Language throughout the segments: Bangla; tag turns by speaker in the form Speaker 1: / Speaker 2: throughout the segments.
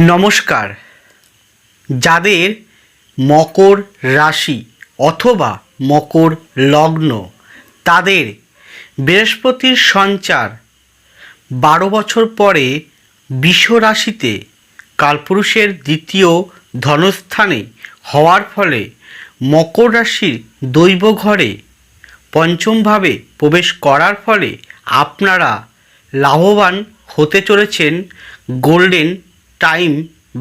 Speaker 1: নমস্কার। যাদের মকর রাশি অথবা মকর লগ্ন, তাদের বৃহস্পতির সঞ্চার বারো বছর পরে বিষ রাশিতে কালপুরুষের দ্বিতীয় ধনস্থানে হওয়ার ফলে মকর রাশির দৈব ঘরে পঞ্চমভাবে প্রবেশ করার ফলে আপনারা লাভবান হতে চলেছেন গোল্ডেন টাইম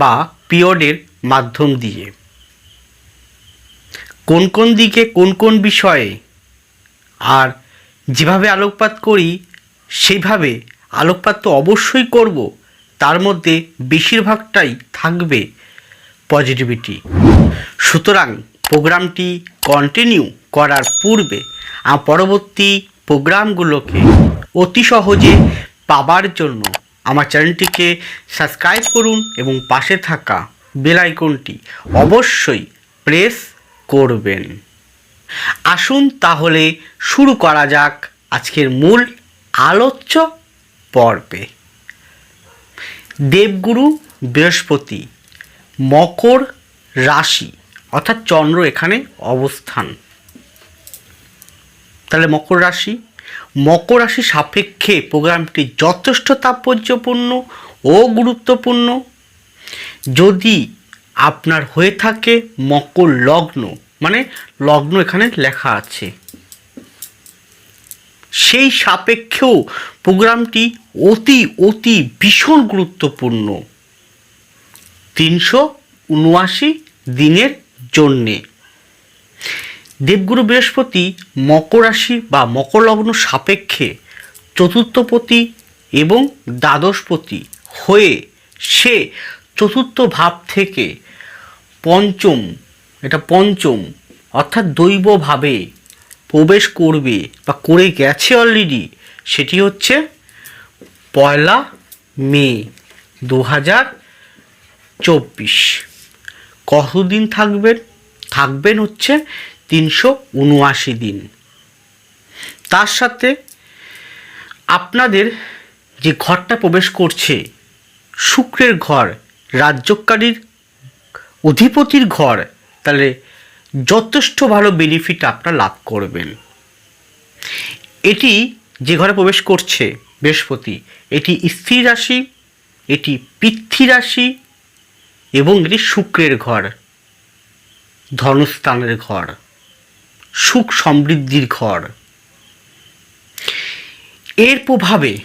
Speaker 1: বা পিরিয়ডের মাধ্যম দিয়ে। কোন কোন দিকে কোন কোন বিষয়ে আর যেভাবে আলোকপাত করি সেইভাবে আলোকপাত তো অবশ্যই করব, তার মধ্যে বেশিরভাগটাই থাকবে পজিটিভিটি সুতরাং প্রোগ্রামটি কন্টিনিউ করার পূর্বে পরবর্তী প্রোগ্রামগুলোকে অতি সহজে পাবার জন্য আমার চ্যানেলটিকে সাবস্ক্রাইব করুন এবং পাশে থাকা বেল আইকনটি অবশ্যই প্রেস করবেন। আসুন তাহলে শুরু করা যাক আজকের মূল আলোচ্য পর্বে। দেবগুরু বৃহস্পতি, মকর রাশি, অর্থাৎ চন্দ্র এখানে অবস্থান। তাহলে মকর রাশি মকর রাশি সাপেক্ষে প্রোগ্রামটি যথেষ্ট তাৎপর্যপূর্ণ ও গুরুত্বপূর্ণ। যদি আপনার হয়ে থাকে মকর লগ্ন মানে লগ্ন এখানে লেখা আছে। সেই সাপেক্ষেও প্রোগ্রামটি অতি অতি ভীষণ গুরুত্বপূর্ণ। তিনশো উনআশি দিনের জন্যে। দেবগুরু বৃহস্পতি মকর রাশি বা মকর লগ্ন সাপেক্ষে চতুর্থপতি এবং দ্বাদশপতি হয়ে সে চতুর্থ ভাব থেকে পঞ্চম, এটা পঞ্চম, অর্থাৎ দৈবভাবে প্রবেশ করবে বা করে গেছে অলরেডি সেটি হচ্ছে পয়লা মে দু হাজার চব্বিশ। কতদিন থাকবেন? থাকবেন হচ্ছে তিনশো উনআশি দিন। তার সাথে আপনাদের যে ঘরটা প্রবেশ করছে, শুক্রের ঘর রাজ্যকারীর অধিপতির ঘর, তাহলে যথেষ্ট ভালো বেনিফিট আপনারা লাভ করবেন। এটি যে ঘরে প্রবেশ করছে বৃহস্পতি, এটি স্ত্রী রাশি, এটি পৃথ্বী রাশি এবং এটি শুক্রের ঘর, ধনস্থানের ঘর। সুখ সমৃদ্ধির ঘর। এর প্রভাবে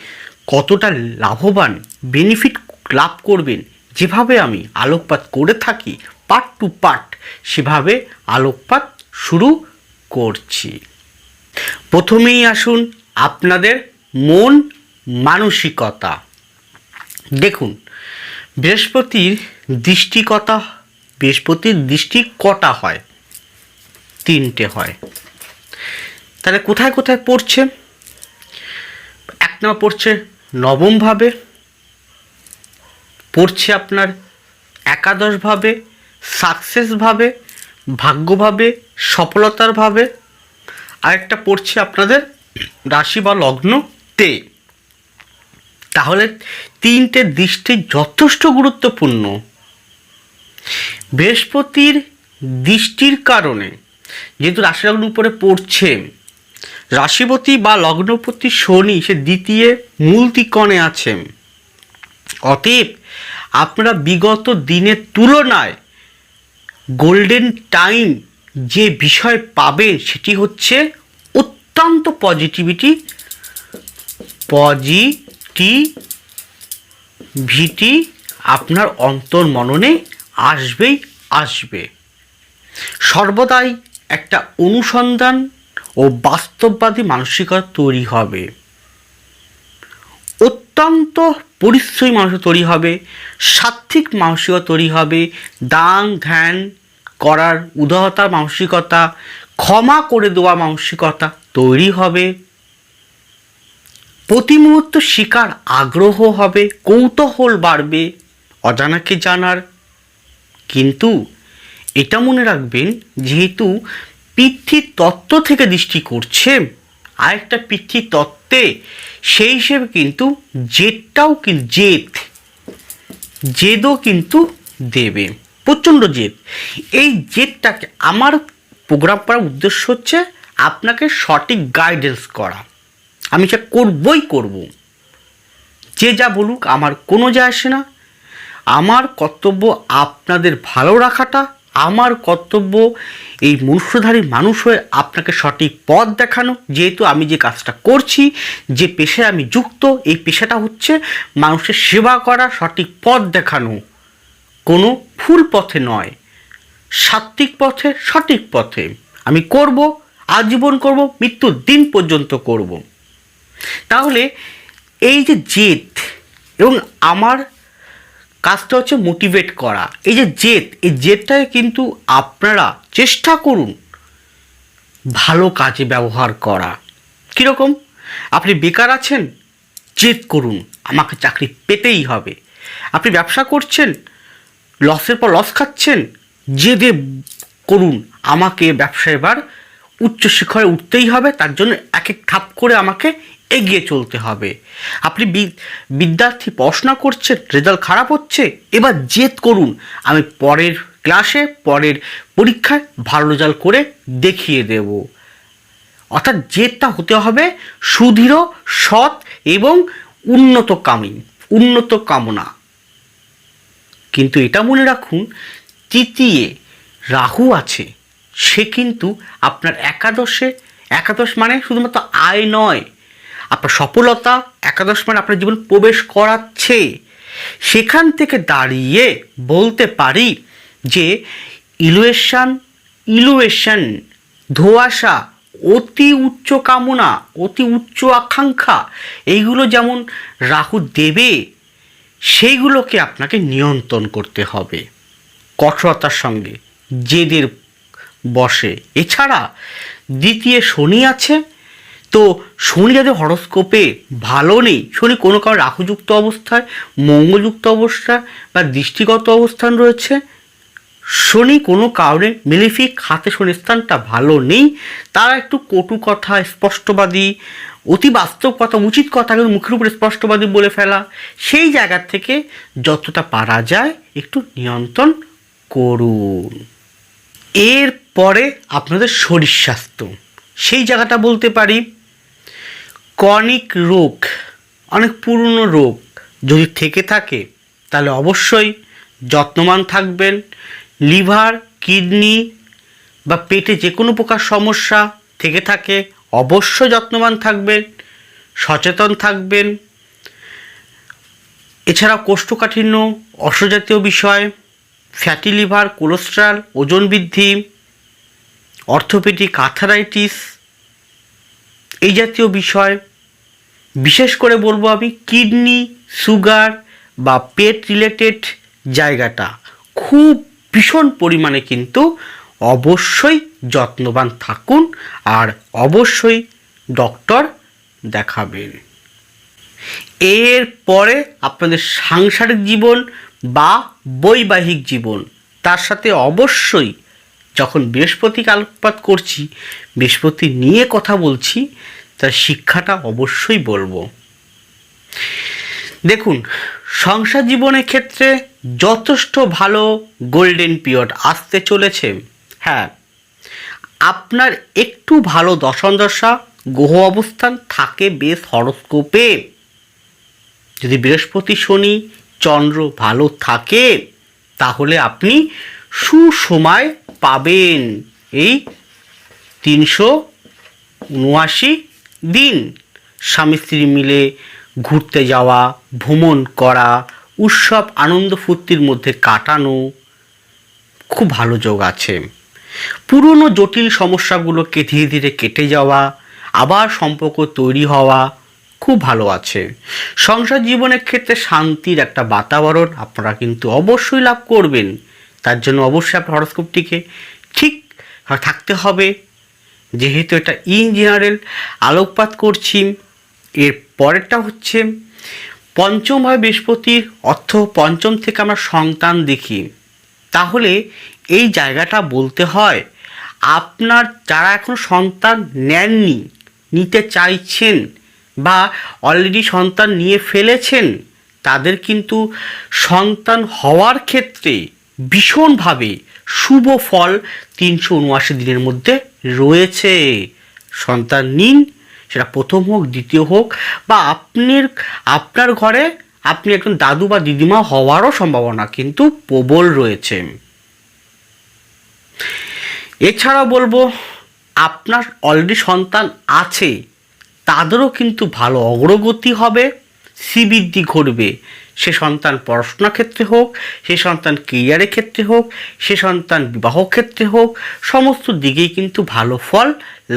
Speaker 1: কতটা লাভবান বেনিফিট লাভ করবেন, যেভাবে আমি আলোকপাত করে থাকি পার্ট টু পার্ট সেভাবে আলোকপাত শুরু করছি। প্রথমেই আসুন আপনাদের মন মানসিকতা। দেখুন, বৃহস্পতির দৃষ্টিকতা বৃহস্পতির দৃষ্টি কটা হয়? তিনটে হয়। তাহলে কোথায় কোথায় পড়ছে? এক নম্বর পড়ছে নবমভাবে, পড়ছে আপনার একাদশভাবে, সাকসেসভাবে, ভাগ্যভাবে সফলতার ভাবে আরেকটা পড়ছে আপনাদের রাশি বা লগ্নতে। তাহলে তিনটে দৃষ্টি যথেষ্ট গুরুত্বপূর্ণ। বৃহস্পতির দৃষ্টির কারণে যেহেতু রাশি লগ্ন উপরে পড়ছে, রাশিপতি বা লগ্নপতি শনি, সে দ্বিতীয় মূল তিকণে আছেন অতএব, আপনারা বিগত দিনের তুলনায় গোল্ডেন টাইম যে বিষয় পাবেন, সেটি হচ্ছে অত্যন্ত পজিটিভিটি পজিটিভিটি আপনার অন্তর মননে আসবেই আসবে। সর্বদাই একটা অনুসন্ধান ও বাস্তববাদী মানসিকতা তৈরি হবে। অত্যন্ত পরিশ্রমী মানুষ তৈরি হবে, সাত্ত্বিক মানসিকতা তৈরি হবে, দান, ধ্যান করার উদারতার মানসিকতা, ক্ষমা করে দেওয়া মানসিকতা তৈরি হবে। প্রতি মুহূর্ত শিকার আগ্রহ হবে, কৌতূহল বাড়বে, অজানাকে জানার। কিন্তু এটা মনে রাখবেন, যেহেতু পৃথ্বীর তত্ত্ব থেকে দৃষ্টি করছে, আরেকটা পৃথ্বীর তত্ত্বে সেই হিসেবে কিন্তু জেদটাও কিন্তু জেদ। জেদও কিন্তু দেবে। প্রচণ্ড জেদ। এই জেদটাকে আমার প্রোগ্রাম করার উদ্দেশ্য হচ্ছে আপনাকে সঠিক গাইডেন্স করা। আমি সে করবই করব। যে যা বলুক, আমার কোনো যায় আসে না। আমার কর্তব্য আপনাদের ভালো রাখাটা আমার কর্তব্য এই মনুষ্যধারী মানুষ হয়ে আপনাকে সঠিক পথ দেখানো। যেহেতু আমি যে কাজটা করছি, যে পেশায় আমি যুক্ত, এই পেশাটা হচ্ছে মানুষের সেবা করা, সঠিক পথ দেখানো। কোনো ভুল পথে নয়। সাত্বিক পথে, সঠিক পথে। আমি করব, আজীবন করব, মৃত্যুর দিন পর্যন্ত করব। তাহলে এই যে জেদ এবং আমার কাজটা হচ্ছে মোটিভেট করা। এই যে জেদ, এই জেদটাকে কিন্তু আপনারা চেষ্টা করুন ভালো কাজে ব্যবহার করা। কীরকম? আপনি বেকার আছেন, জেদ করুন, আমাকে চাকরি পেতেই হবে। আপনি ব্যবসা করছেন লসের পর লস খাচ্ছেন, জেদে করুন, আমাকে ব্যবসা এবার উচ্চ শিখরে উঠতেই হবে, তার জন্য এক এক ধাপ করে আমাকে এগিয়ে চলতে হবে। আপনি বিদ্যার্থী পড়াশোনা করছেন, রেজাল্ট খারাপ হচ্ছে, এবার জেদ করুন। আমি পরের ক্লাসে পরের পরীক্ষায় ভালো রেজাল্ট করে দেখিয়ে দেব। অর্থাৎ জেদটা হতে হবে সুদৃঢ়, সৎ এবং উন্নত কামিন, উন্নত কামনা। কিন্তু এটা মনে রাখুন, তৃতীয় রাহু আছে, সে কিন্তু আপনার একাদশে, একাদশ মানে শুধুমাত্র আয় নয় আপনার সফলতা একাদশ মানে আপনার জীবন প্রবেশ করাচ্ছে। সেখান থেকে দাঁড়িয়ে বলতে পারি যে, ইলুয়েশন ইলুয়েশন, ধোয়াশা, অতি উচ্চ কামনা, অতি উচ্চ আকাঙ্ক্ষা, এইগুলো যেমন রাহু দেবে, সেইগুলোকে আপনাকে নিয়ন্ত্রণ করতে হবে। কঠোরতার সঙ্গে জেদের বসে। এছাড়া দ্বিতীয় শনি আছে তো শনি যাদের হরস্কোপে ভালো নেই, শনি কোনো কারণে রাহুযুক্ত অবস্থায়, মঙ্গলযুক্ত অবস্থা বা দৃষ্টিগত অবস্থান রয়েছে, শনি কোনো কারণে মেলিফিক হাতে শনির স্থানটা ভালো নেই, তারা একটু কটু কথা, স্পষ্টবাদী, অতি বাস্তব কথা, উচিত কথা কিন্তু মুখের উপরে স্পষ্টবাদী বলে ফেলা, সেই জায়গা থেকে যতটা পারা যায় একটু নিয়ন্ত্রণ করুন। এর পরে আপনাদের শরীর স্বাস্থ্য, সেই জায়গাটা বলতে পারি কনিক রোগ অনেক পুরনো রোগ যদি থেকে থাকে, তাহলে অবশ্যই যত্নবান থাকবেন। লিভার, কিডনি বা পেটে যে কোনো প্রকার সমস্যা থেকে থাকে, অবশ্যই যত্নবান থাকবেন, সচেতন থাকবেন। এছাড়া কোষ্ঠকাঠিন্য অশ্বজাতীয় বিষয়, ফ্যাটি লিভার, কোলেস্ট্রল, ওজন বৃদ্ধি, অর্থোপেডিক আর্থারাইটিস, এই জাতীয় বিষয় বিশেষ করে বলব আমি কিডনি, সুগার বা পেট রিলেটেড জায়গাটা খুব ভীষণ পরিমাণে কিন্তু অবশ্যই যত্নবান থাকুন আর অবশ্যই ডক্টর দেখাবেন। এর পরে আপনাদের সাংসারিক জীবন বা বৈবাহিক জীবন, তার সাথে অবশ্যই যখন বৃহস্পতিকে আলোকপাত করছি, বৃহস্পতি নিয়ে কথা বলছি তার শিক্ষাটা অবশ্যই বলব। দেখুন, সংসার জীবনের ক্ষেত্রে যথেষ্ট ভালো গোল্ডেন পিরিয়ড আসতে চলেছে। হ্যাঁ আপনার একটু ভালো দশম দশা, গ্রহ অবস্থান থাকে বেশ হরস্কোপে যদি বৃহস্পতি, শনি, চন্দ্র ভালো থাকে, তাহলে আপনি সুসময় পাবেন। এই তিনশো উনআশি দিন। স্বামী স্ত্রী মিলে ঘুরতে যাওয়া, ভ্রমণ করা, উৎসব আনন্দ ফুর্তির মধ্যে কাটানো, খুব ভালো যোগ আছে। পুরনো জটিল সমস্যাগুলোকে ধীরে ধীরে কেটে যাওয়া, আবার সম্পর্ক তৈরি হওয়া খুব ভালো আছে। সংসার জীবনের ক্ষেত্রে শান্তির একটা বাতাবরণ আপনারা কিন্তু অবশ্যই লাভ করবেন। তার জন্য অবশ্যই আপনার হরস্কোপটিকে ঠিক থাকতে হবে। যেহেতু এটা ইন জেনারেল আলোকপাত করছি, এর পরেরটা হচ্ছে পঞ্চমভাবে বৃহস্পতির অর্থ পঞ্চম থেকে আমরা সন্তান দেখি। তাহলে এই জায়গাটা বলতে হয়, আপনার যারা এখন সন্তান নেননি, নিতে চাইছেন বা অলরেডি সন্তান নিয়ে ফেলেছেন, তাদের কিন্তু সন্তান হওয়ার ক্ষেত্রে ভীষণভাবে শুভ ফল তিনশো উনআশি দিনের মধ্যে রয়েছে। সন্তান নিন, সেটা প্রথম হোক, দ্বিতীয় হোক, বা আপনার আপনার ঘরে আপনি একজন দাদু বা দিদিমা হওয়ারও সম্ভাবনা কিন্তু প্রবল রয়েছে। এছাড়াও বলব, আপনার অলরেডি সন্তান আছে, তাদেরও কিন্তু ভালো অগ্রগতি হবে, শ্রীবৃদ্ধি ঘটবে। সে সন্তান পড়াশোনা ক্ষেত্রে হোক, সে সন্তান কেরিয়ারের ক্ষেত্রে হোক, সে সন্তান বিবাহ ক্ষেত্রে হোক, সমস্ত দিকেই কিন্তু ভালো ফল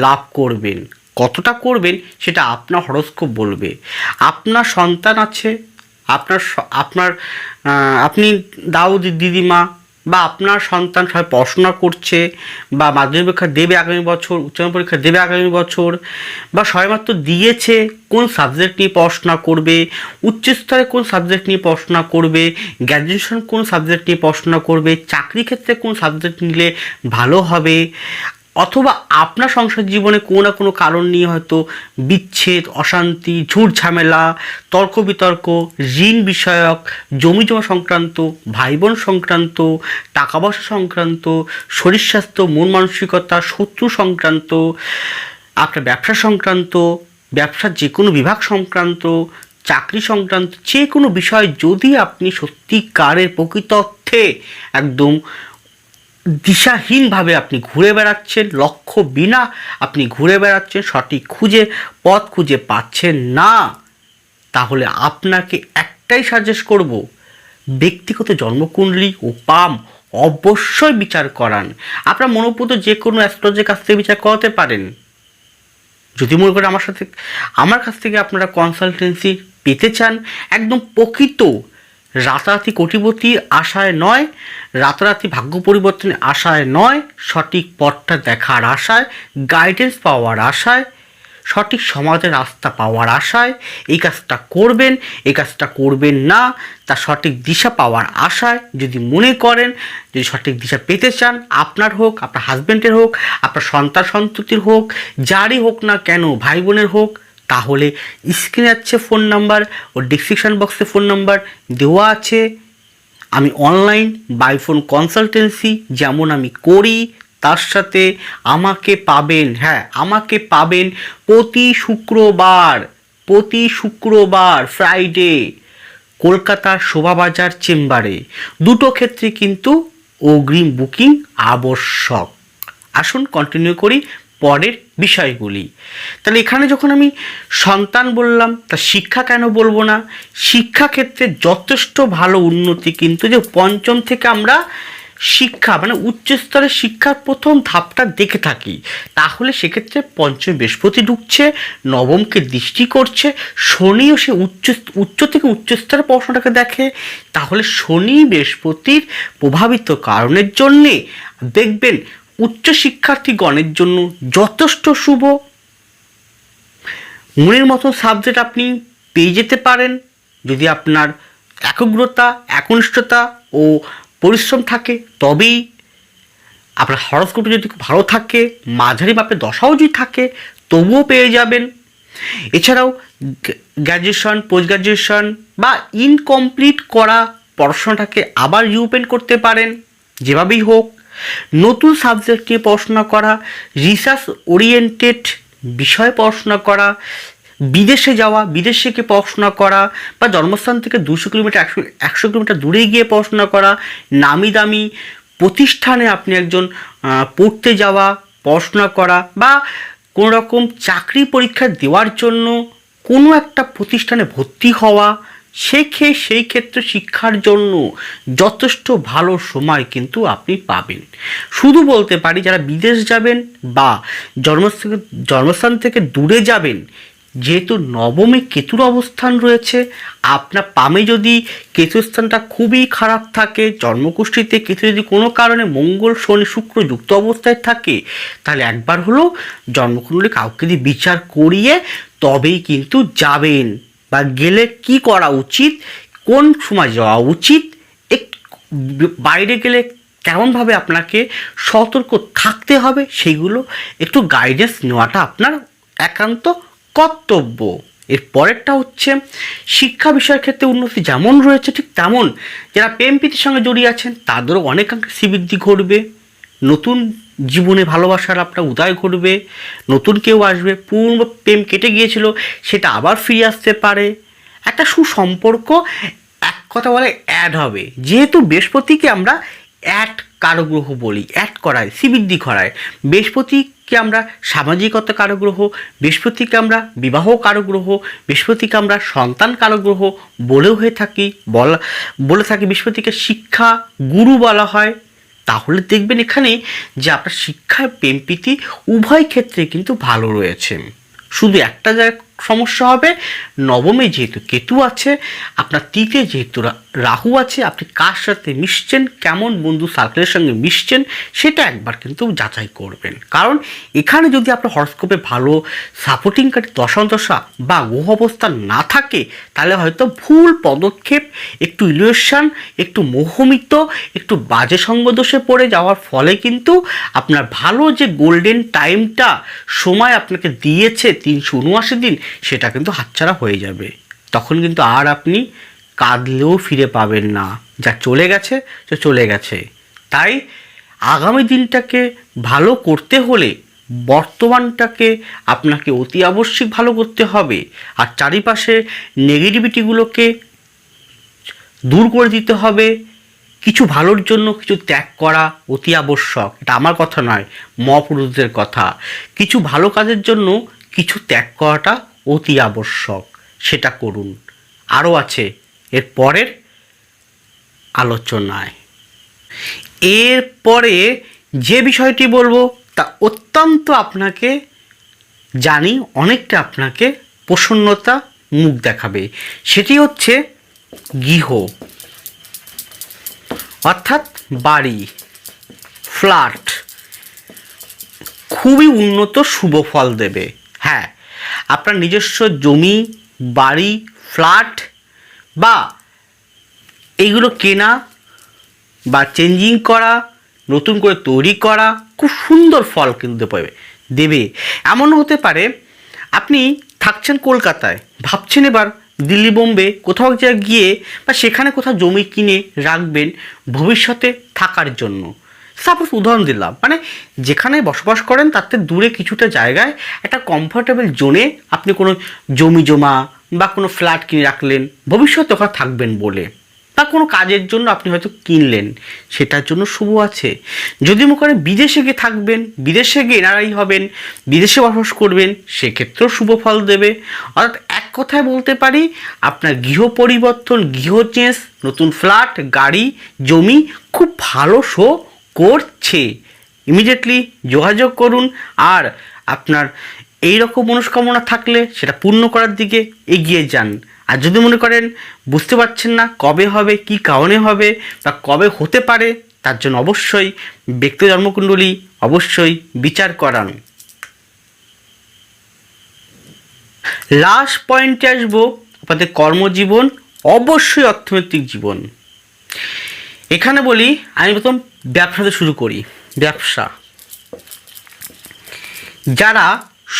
Speaker 1: লাভ করবেন। কতটা করবেন সেটা আপনার হরস্কোপ বলবে। আপনার সন্তান আছে, আপনার আপনার আপনি দাউদি দিদিমা বা আপনার সন্তান সবাই পড়াশোনা করছে বা মাধ্যমিক পরীক্ষা দেবে আগামী বছর উচ্চমাধ্যমিক পরীক্ষা দেবে আগামী বছর বা সবেমাত্র দিয়েছে, কোন সাবজেক্ট নিয়ে পড়াশোনা করবে উচ্চস্তরে কোন সাবজেক্ট নিয়ে পড়াশোনা করবে গ্র্যাজুয়েশন কোন সাবজেক্ট নিয়ে পড়াশোনা করবে চাকরি ক্ষেত্রে কোন সাবজেক্ট নিলে ভালো হবে অথবা আপনার সংসার জীবনে কোনো না কোনো কারণ নিয়ে হয়তো বিচ্ছেদ, অশান্তি, ঝুট ঝামেলা, তর্ক বিতর্ক, ঋণ বিষয়ক, জমি জমা সংক্রান্ত ভাই বোন সংক্রান্ত, টাকা পয়সা সংক্রান্ত, শরীর স্বাস্থ্য, মন মানসিকতা, শত্রু সংক্রান্ত, আপনার ব্যবসা সংক্রান্ত, ব্যবসার যে কোনো বিভাগ সংক্রান্ত, চাকরি সংক্রান্ত, যে কোনো বিষয় যদি আপনি সত্যিকারের প্রকৃত অর্থে একদম দিশাহীনভাবে আপনি ঘুরে বেড়াচ্ছেন, লক্ষ্য বিনা আপনি ঘুরে বেড়াচ্ছেন, সঠিক খুঁজে, পথ খুঁজে পাচ্ছেন না, তাহলে আপনাকে একটাই সাজেস্ট করব, ব্যক্তিগত জন্মকুণ্ডলী ও পাম অবশ্যই বিচার করান। আপনার মনোপুত যে কোনো অ্যাস্ট্রোলজের কাছ থেকে বিচার করাতে পারেন। যদি মনে করেন আমার সাথে, আমার কাছ থেকে আপনারা কনসালটেন্সি পেতে চান, একদম প্রকৃত রাতারাতি কোটিপতি আশায় নয়, রাতারাতি ভাগ্য পরিবর্তনের আশায় নয়, সঠিক পথটা দেখার আশায় গাইডেন্স পাওয়ার আশায়, সঠিক সমাজের রাস্তা পাওয়ার আশায়, এই কাজটা করবেন, এই কাজটা করবেন না তার সঠিক দিশা পাওয়ার আশায় যদি মনে করেন, যদি সঠিক দিশা পেতে চান, আপনার হোক, আপনার হাজব্যান্ডের হোক, আপনার সন্তান সন্ততির হোক, যারই হোক না কেন, ভাই বোনের হোক তাহলে স্ক্রিনে আছে ফোন নাম্বার ও ডিসক্রিপশান বক্সে ফোন নাম্বার দেওয়া আছে। আমি অনলাইন বাই ফোন কনসালটেন্সি যেমন আমি করি, তার সাথে আমাকে পাবেন হ্যাঁ আমাকে পাবেন প্রতি শুক্রবার প্রতি শুক্রবার ফ্রাইডে কলকাতার শোভাবাজার চেম্বারে দুটো ক্ষেত্রে কিন্তু অগ্রিম বুকিং আবশ্যক। আসুন কন্টিনিউ করি পরের বিষয়গুলি। তাহলে এখানে যখন আমি সন্তান বললাম, তা শিক্ষা কেন বলব না? শিক্ষাক্ষেত্রে যথেষ্ট ভালো উন্নতি কিন্তু যে পঞ্চম থেকে আমরা শিক্ষা মানে উচ্চস্তরের শিক্ষার প্রথম ধাপটা দেখে থাকি। তাহলে সেক্ষেত্রে পঞ্চম বৃহস্পতি ঢুকছে, নবমকে দৃষ্টি করছে, শনিও সে উচ্চ উচ্চ থেকে উচ্চস্তরের পড়াশোনাটাকে দেখে। তাহলে শনি বৃহস্পতির প্রভাবিত কারণের জন্যে দেখবেন উচ্চ শিক্ষার্থীগণের জন্য যথেষ্ট শুভ। মনের মতো সাবজেক্ট আপনি পেয়ে যেতে পারেন। যদি আপনার একাগ্রতা, একনিষ্ঠতা ও পরিশ্রম থাকে, তবেই আপনার হরস্কোপে যদি খুব ভালো থাকে, মাঝারি মাপের দশাও যদি থাকে, তবুও পেয়ে যাবেন। এছাড়াও গ্র্যাজুয়েশন পোস্ট গ্র্যাজুয়েশন বা ইনকমপ্লিট করা পড়াশোনাটাকে আবার রিওপেন করতে পারেন, যেভাবেই হোক। নতুন সাবজেক্ট নিয়ে পড়াশোনা করা রিসার্চ ওরিয়েন্টেড বিষয়ে পড়াশোনা করা, বিদেশে যাওয়া, বিদেশে গিয়ে পড়াশোনা করা বা জন্মস্থান থেকে দুশো কিলোমিটার, একশো একশো কিলোমিটার দূরে গিয়ে পড়াশোনা করা, নামি দামি প্রতিষ্ঠানে আপনি একজন পড়তে যাওয়া, পড়াশোনা করা বা কোনো রকম চাকরি পরীক্ষা দেওয়ার জন্য কোনো একটা প্রতিষ্ঠানে ভর্তি হওয়া সেখে সেই ক্ষেত্রে শিক্ষার জন্য যথেষ্ট ভালো সময় কিন্তু আপনি পাবেন। শুধু বলতে পারি, যারা বিদেশ যাবেন বা জন্মস্থান জন্মস্থান থেকে দূরে যাবেন, যেহেতু নবমে কেতুর অবস্থান রয়েছে, আপনার পামে যদি কেতুস্থানটা খুবই খারাপ থাকে জন্মকুষ্ঠিতে কেতু যদি কোনো কারণে মঙ্গল, শনি, শুক্র যুক্ত অবস্থায় থাকে, তাহলে একবার হলো জন্মকুণ্ডলী কাউকে দিয়ে বিচার করিয়ে তবেই কিন্তু যাবেন। বা গেলে কি করা উচিত? কোন সময় যাওয়া উচিত? একটু বাইরে গেলে কেমনভাবে আপনাকে সতর্ক থাকতে হবে? সেইগুলো একটু গাইডেন্স নেওয়াটা আপনার একান্ত কর্তব্য। এর পরেরটা হচ্ছে, শিক্ষা বিষয়ের ক্ষেত্রে উন্নতি যেমন রয়েছে, ঠিক তেমন যারা প্রেম প্রীতির সঙ্গে জড়িয়ে আছেন, তাদেরও অনেকাংশে শ্রীবৃদ্ধি ঘটবে। নতুন জীবনে ভালোবাসার আপনার উদয় ঘটবে, নতুন কেউ আসবে পূর্ণ প্রেম কেটে গিয়েছিল, সেটা আবার ফিরে আসতে পারে। একটা সুসম্পর্ক এক কথা বলে অ্যাড হবে। যেহেতু বৃহস্পতিকে আমরা অ্যাড কারগ্রহ বলি অ্যাড করায় শ্রীবৃদ্ধি করায় বৃহস্পতিকে আমরা সামাজিকতা কারগ্রহ, বৃহস্পতিকে আমরা বিবাহ কারগ্রহ, বৃহস্পতিকে আমরা সন্তান কারগ্রহ বলেও হয়ে থাকি, বলা বলে থাকি। বৃহস্পতিকে শিক্ষা গুরু বলা হয়। তাহলে দেখবেন এখানে যে আপনার শিক্ষায় প্রেম প্রীতি উভয় ক্ষেত্রে কিন্তু ভালো রয়েছে। শুধু একটা জায়গায় সমস্যা হবে, নবমে যেহেতু কেতু আছে, আপনার তৃতীয় যেহেতু রাহু আছে, আপনি কার সাথে মিশছেন, কেমন বন্ধু সার্কেলের সঙ্গে মিশছেন, সেটা একবার কিন্তু যাচাই করবেন। কারণ এখানে যদি আপনার হরস্কোপে ভালো সাপোর্টিংকারী দশান্তশা বা গ্রহ অবস্থান না থাকে, তাহলে হয়তো ভুল পদক্ষেপ, একটু ইলিউশন একটু মোহমিত, একটু বাজে সঙ্গদোষে পড়ে যাওয়ার ফলে কিন্তু আপনার ভালো যে গোল্ডেন টাইমটা সময় আপনাকে দিয়েছে, তিনশো উনআশি দিন, সেটা কিন্তু হাতছাড়া হয়ে যাবে। তখন কিন্তু আর আপনি কাঁদলেও ফিরে পাবেন না। যা চলে গেছে, সে চলে গেছে। তাই আগামী দিনটাকে ভালো করতে হলে বর্তমানটাকে আপনাকে অতি আবশ্যিক ভালো করতে হবে। আর চারিপাশে নেগেটিভিটিগুলোকে দূর করে দিতে হবে। কিছু ভালোর জন্য কিছু ত্যাগ করা অতি আবশ্যক। এটা আমার কথা নয়, মহাপুরুষদের কথা। কিছু ভালো কাজের জন্য কিছু ত্যাগ করাটা অতি আবশ্যক। সেটা করুন। আরও আছে এর পরের আলোচনায়। এরপরে যে বিষয়টি বলব, তা অত্যন্ত আপনাকে জানি অনেকটা আপনাকে প্রসন্নতা মুখ দেখাবে। সেটি হচ্ছে গৃহ। অর্থাৎ বাড়ি, ফ্ল্যাট খুবই উন্নত, শুভ ফল দেবে। হ্যাঁ আপনার নিজস্ব জমি, বাড়ি, ফ্ল্যাট বা এইগুলো কেনা বা চেঞ্জিং করা, নতুন করে তৈরি করা, খুব সুন্দর ফল কিন্তু পাবে, দেবে। এমন হতে পারে, আপনি থাকছেন কলকাতায়, ভাবছেন এবার দিল্লি, বোম্বে কোথাও জায়গায় গিয়ে বা সেখানে কোথাও জমি কিনে রাখবেন ভবিষ্যতে থাকার জন্য। সাপোজ উদাহরণ দিলাম মানে যেখানে বসবাস করেন থেকে দূরে কিছুটা জায়গায় একটা কমফোর্টেবল জোনে আপনি কোনো জমি জমা বা কোনো ফ্ল্যাট কিনে রাখলেন ভবিষ্যতে ওখানে থাকবেন বলে। বা কোনো কাজের জন্য আপনি হয়তো কিনলেন, সেটার জন্য শুভ আছে। যদি মনে করেন বিদেশে গিয়ে থাকবেন, বিদেশে গিয়ে এনারাই হবেন, বিদেশে বসবাস করবেন, সেক্ষেত্রেও শুভ ফল দেবে। অর্থাৎ এক কথায় বলতে পারি, আপনার গৃহ পরিবর্তন, গৃহ চেঞ্জ নতুন ফ্ল্যাট গাড়ি, জমি খুব ভালো শো করছে। ইমিডিয়েটলি যোগাযোগ করুন, আর আপনার এই রকম মনস্কামনা থাকলে সেটা পূর্ণ করার দিকে এগিয়ে যান। আর যদি মনে করেন বুঝতে পারছেন না কবে হবে, কি কারণে হবে বা কবে হতে পারে, তার জন্য অবশ্যই ব্যক্তি জন্মকুণ্ডলী অবশ্যই বিচার করান। লাস্ট পয়েন্টে আসব আপনাদের কর্মজীবন, অবশ্যই অর্থনৈতিক জীবন। এখানে বলি, আমি প্রথম ব্যবসাতে শুরু করি, ব্যবসা। যারা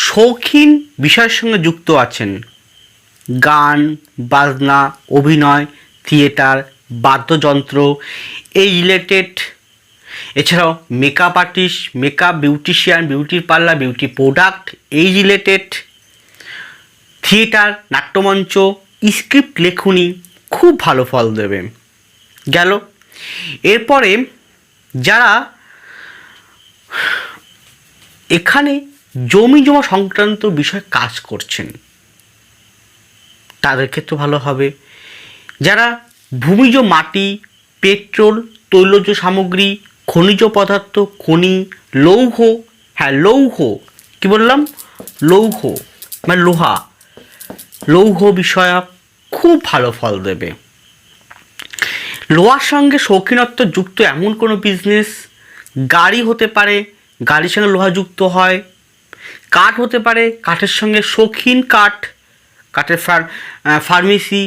Speaker 1: শৌখিন বিষয়ের সঙ্গে যুক্ত আছেন। গান, বাজনা, অভিনয়, থিয়েটার, বাদ্যযন্ত্র, এই রিলেটেড এছাড়াও makeup artist makeup beautician beauty parlour beauty product এই রিলেটেড থিয়েটার, নাট্যমঞ্চ স্ক্রিপ্ট লেখনী, খুব ভালো ফল দেবে। গেল। এরপরে যারা এখানে জমি জমা সংক্রান্ত বিষয়ে কাজ করছেন। তাদের ক্ষেত্রে ভালো হবে। যারা ভূমিজ মাটি, পেট্রোল, তৈলজ সামগ্রী, খনিজ পদার্থ, খনি, লৌহ হ্যাঁ লৌহ, কি বললাম? লৌহ মানে লোহা। লৌহ বিষয়ক খুব ভালো ফল দেবে। লোহার সঙ্গে শৌখিনত্ব যুক্ত এমন কোনো বিজনেস গাড়ি হতে পারে, গাড়ির সঙ্গে লোহা যুক্ত হয় কাঠ হতে পারে, কাঠের সঙ্গে শৌখিন কাঠ, কাঠের ফার ফার্মেসি,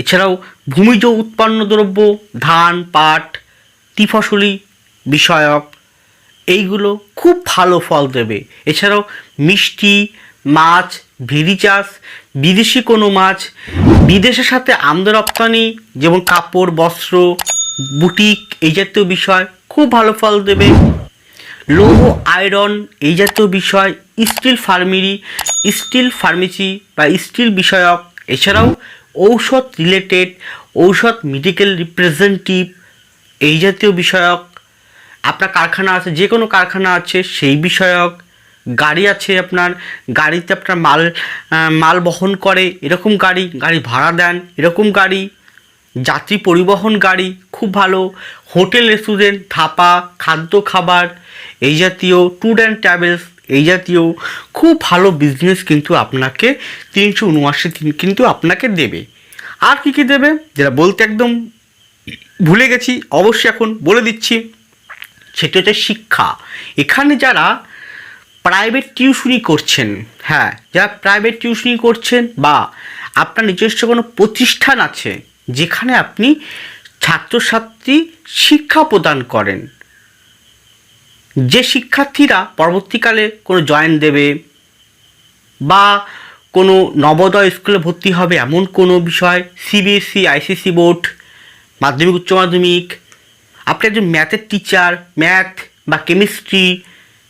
Speaker 1: এছাড়াও ভূমিজ উৎপন্ন দ্রব্য, ধান, পাট টি ফসলি বিষয়ক, এইগুলো খুব ভালো ফল দেবে। এছাড়াও মিষ্টি, মাছ ভেরি চাষ, বিদেশি কোনো মাছ, বিদেশের সাথে আমদানি রপ্তানি, যেমন কাপড়, বস্ত্র, বুটিক, এই জাতীয় বিষয় খুব ভালো ফল দেবে। লৌহ, আয়রন, এই জাতীয় বিষয়, স্টিল ফার্মেরি, স্টিল ফার্মেসি বা স্টিল বিষয়ক, এছাড়াও ঔষধ রিলেটেড ঔষধ মেডিকেল রিপ্রেজেন্টেটিভ এই জাতীয় বিষয়ক, আপনার কারখানা আছে, যে কোনো কারখানা আছে, সেই বিষয়ক, গাড়ি আছে আপনার, গাড়িতে আপনার মাল মাল বহন করে, এরকম গাড়ি গাড়ি ভাড়া দেন, এরকম গাড়ি, যাত্রী পরিবহন গাড়ি, খুব ভালো, হোটেল রেস্টুরেন্ট, ধাপা, খাদ্য খাবার এই জাতীয় ট্যুর অ্যান্ড ট্রাভেলস এই জাতীয় খুব ভালো বিজনেস কিন্তু আপনাকে তিনশো উনআশি কিন্তু আপনাকে দেবে। আর কী কী দেবে? যেটা বলতে একদম ভুলে গেছি, অবশ্যই এখন বলে দিচ্ছি। সেটা হচ্ছে শিক্ষা। এখানে যারা প্রাইভেট টিউশনি করছেন হ্যাঁ যারা প্রাইভেট টিউশনি করছেন বা আপনার নিজস্ব কোনো প্রতিষ্ঠান আছে, যেখানে আপনি ছাত্রছাত্রী শিক্ষা প্রদান করেন যে শিক্ষার্থীরা পরবর্তীকালে কোনো জয়েন দেবে বা কোনো নবোদয় স্কুলে ভর্তি হবে এমন কোনো বিষয় সিবিএসসি আইসিসি বোর্ড, মাধ্যমিক, উচ্চ মাধ্যমিক, আপনি একজন ম্যাথের টিচার ম্যাথ বা কেমিস্ট্রি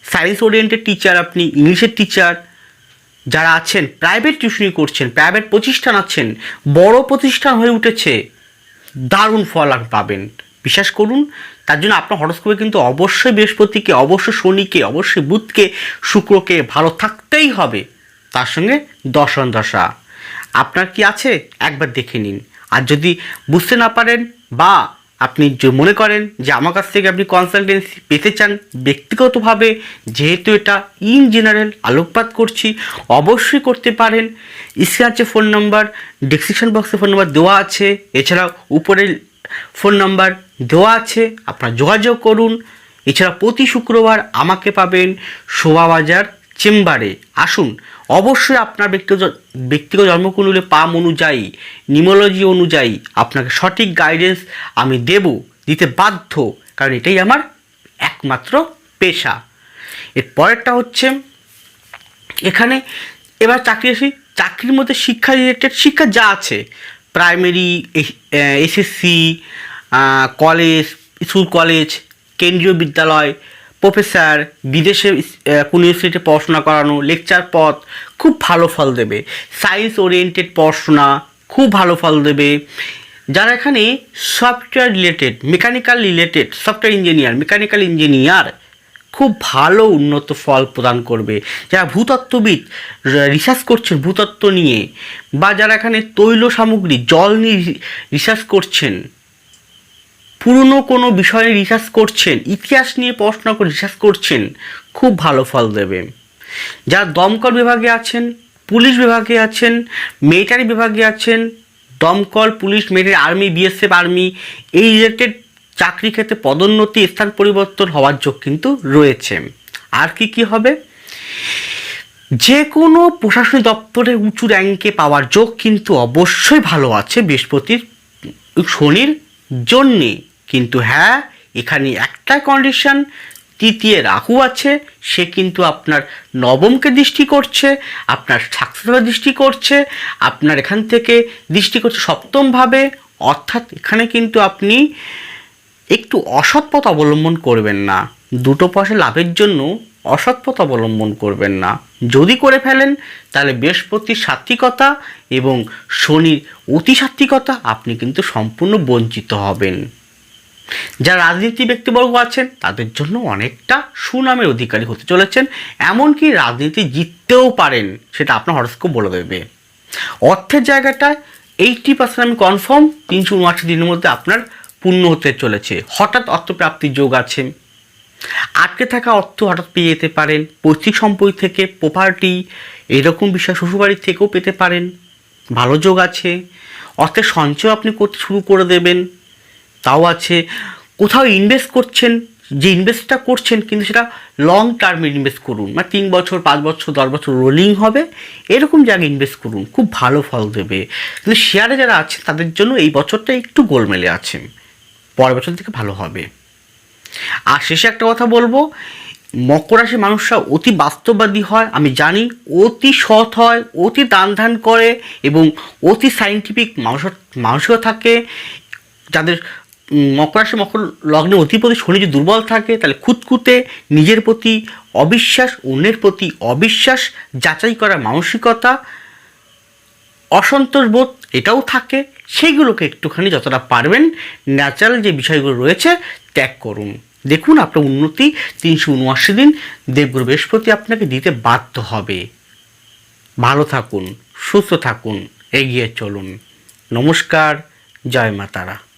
Speaker 1: সায়েন্স ওরিয়েন্টেড টিচার আপনি ইংলিশের টিচার যারা আছেন প্রাইভেট টিউশনি করছেন প্রাইভেট প্রতিষ্ঠান আছেন, বড় প্রতিষ্ঠান হয়ে উঠেছে, দারুণ ফল আপনি পাবেন। বিশ্বাস করুন, তার জন্য আপনার হরস্কোপে কিন্তু অবশ্যই বৃহস্পতিকে, অবশ্যই শনিকে, অবশ্যই বুধকে, শুক্রকে ভালো থাকতেই হবে। তার সঙ্গে দর্শন দশা। আপনার কি আছে? একবার দেখে নিন। আর যদি বুঝতে না পারেন বা আপনি মনে করেন যে আমার কাছ থেকে আপনি কনসালটেন্সি পেতে চান ব্যক্তিগতভাবে, যেহেতু এটা ইন জেনারেল আলোকপাত করছি, অবশ্যই করতে পারেন। স্ক্রিনে ফোন নাম্বার ডিসক্রিপশন বক্সে ফোন নাম্বার দেওয়া আছে। এছাড়াও উপরে ফোন নাম্বার দেওয়া আছে, আপনারা যোগাযোগ করুন। এছাড়া প্রতি শুক্রবার আমাকে পাবেন শোভাবাজার চেম্বারে। আসুন, অবশ্যই আপনার ব্যক্তিগত ব্যক্তিগত জন্মকুণ্ডলে পাম অনুযায়ী নিমোলজি অনুযায়ী আপনাকে সঠিক গাইডেন্স আমি দেব, দিতে বাধ্য। কারণ এটাই আমার একমাত্র পেশা। এর পরেরটা হচ্ছে, এখানে এবার চাকরি আসি, চাকরির মধ্যে শিক্ষা রিলেটেড শিক্ষা যা আছে primary SSC college school college কেন্দ্রীয় বিদ্যালয় প্রফেসর বিদেশে কোনো ইউনিভার্সিটিতে পড়াশোনা করানো লেকচার পথ খুব ভালো ফল দেবে। সায়েন্স ওরিয়েন্টেড পড়াশোনা খুব ভালো ফল দেবে। যারা এখানে software related mechanical related software engineer mechanical engineer খুব ভালো উন্নত ফল প্রদান করবে। যারা ভূতত্ত্ববিদ রিসার্চ করছেন ভূতত্ত্ব নিয়ে, বা যারা এখানে তৈল সামগ্রী, জল নিয়ে রিসার্চ করছেন পুরনো কোনো বিষয়ে রিসার্চ করছেন, ইতিহাস নিয়ে পড়াশোনা করে রিসার্চ করছেন, খুব ভালো ফল দেবে। যারা দমকল বিভাগে আছেন, পুলিশ বিভাগে আছেন মিলিটারি বিভাগে আছেন, দমকল, police military army BSF army এই রিলেটেড চাকরি ক্ষেত্রে পদোন্নতি, স্থান পরিবর্তন হওয়ার যোগ কিন্তু রয়েছে। আর কি কি হবে? যে কোনো প্রশাসনিক দপ্তরে উঁচু র্যাঙ্কে পাওয়ার যোগ কিন্তু অবশ্যই ভালো আছে বৃহস্পতির শনির জন্যে। কিন্তু হ্যাঁ এখানে একটাই কন্ডিশন তৃতীয় রাহু আছে, সে কিন্তু আপনার নবমকে দৃষ্টি করছে, আপনার সাকসেসভাবে দৃষ্টি করছে, আপনার এখান থেকে দৃষ্টি করছে সপ্তমভাবে, অর্থাৎ এখানে কিন্তু আপনি একটু অসৎ পথ অবলম্বন করবেন না, দুটো পয়সা লাভের জন্য অসৎ পথ অবলম্বন করবেন না। যদি করে ফেলেন, তাহলে বৃহস্পতির সাত্বিকতা এবং শনির অতি সাত্বিকতা আপনি কিন্তু সম্পূর্ণ বঞ্চিত হবেন। যারা রাজনীতি ব্যক্তিবর্গ আছেন, তাদের জন্য অনেকটা সুনামের অধিকারী হতে চলেছেন, এমনকি রাজনীতি জিততেও পারেন, সেটা আপনার হরস্কোপ বলে দেবে। অর্থের জায়গাটায় এইটটি পার্সেন্ট আমি কনফার্ম তিনশো উনআশি দিনের মধ্যে আপনার পূর্ণ হতে চলেছে। হঠাৎ অর্থপ্রাপ্তির যোগ আছে। আটকে থাকা অর্থ হঠাৎ পেয়ে যেতে পারেন, পৈতৃক সম্পত্তি থেকে প্রপার্টি এরকম বিষয় শ্বশুরবাড়ির থেকেও পেতে পারেন। ভালো যোগ আছে। অর্থের সঞ্চয় আপনি করতে শুরু করে দেবেন। তাও আছে। কোথাও ইনভেস্ট করছেন, যে ইনভেস্টটা করছেন, কিন্তু সেটা লং টার্মে ইনভেস্ট করুন। মানে তিন বছর, পাঁচ বছর, দশ বছর রোলিং হবে, এরকম জায়গায় ইনভেস্ট করুন, খুব ভালো ফল দেবে। কিন্তু শেয়ারে যারা আছে তাদের জন্য এই বছরটা একটু গোলমেলে আছে পরের বছর থেকে ভালো হবে। আর শেষে একটা কথা বলব, মকর রাশি মানুষরা অতি বাস্তববাদী হয়, আমি জানি, অতি সৎ হয়, অতি দান ধ্যান করে, এবং অতি সাইন্টিফিক মানুষ মানুষও থাকে, যাদের মকর রাশি মকর লগ্নে অধিপতি শনি যদি দুর্বল থাকে, তাহলে খুঁতখুঁতে নিজের প্রতি অবিশ্বাস, অন্যের প্রতি অবিশ্বাস, যাচাই করা মানসিকতা, অসন্তোষ বোধ, এটাও থাকে। সেইগুলোকে একটুখানি যতটা পারবেন ন্যাচারাল যে বিষয়গুলো রয়েছে ত্যাগ করুন। দেখুন আপনার উন্নতি তিনশো উনআশি দিন দেবগুরু বৃহস্পতি আপনাকে দিতে বাধ্য হবে। ভালো থাকুন, সুস্থ থাকুন, এগিয়ে চলুন। নমস্কার, জয় মা তারা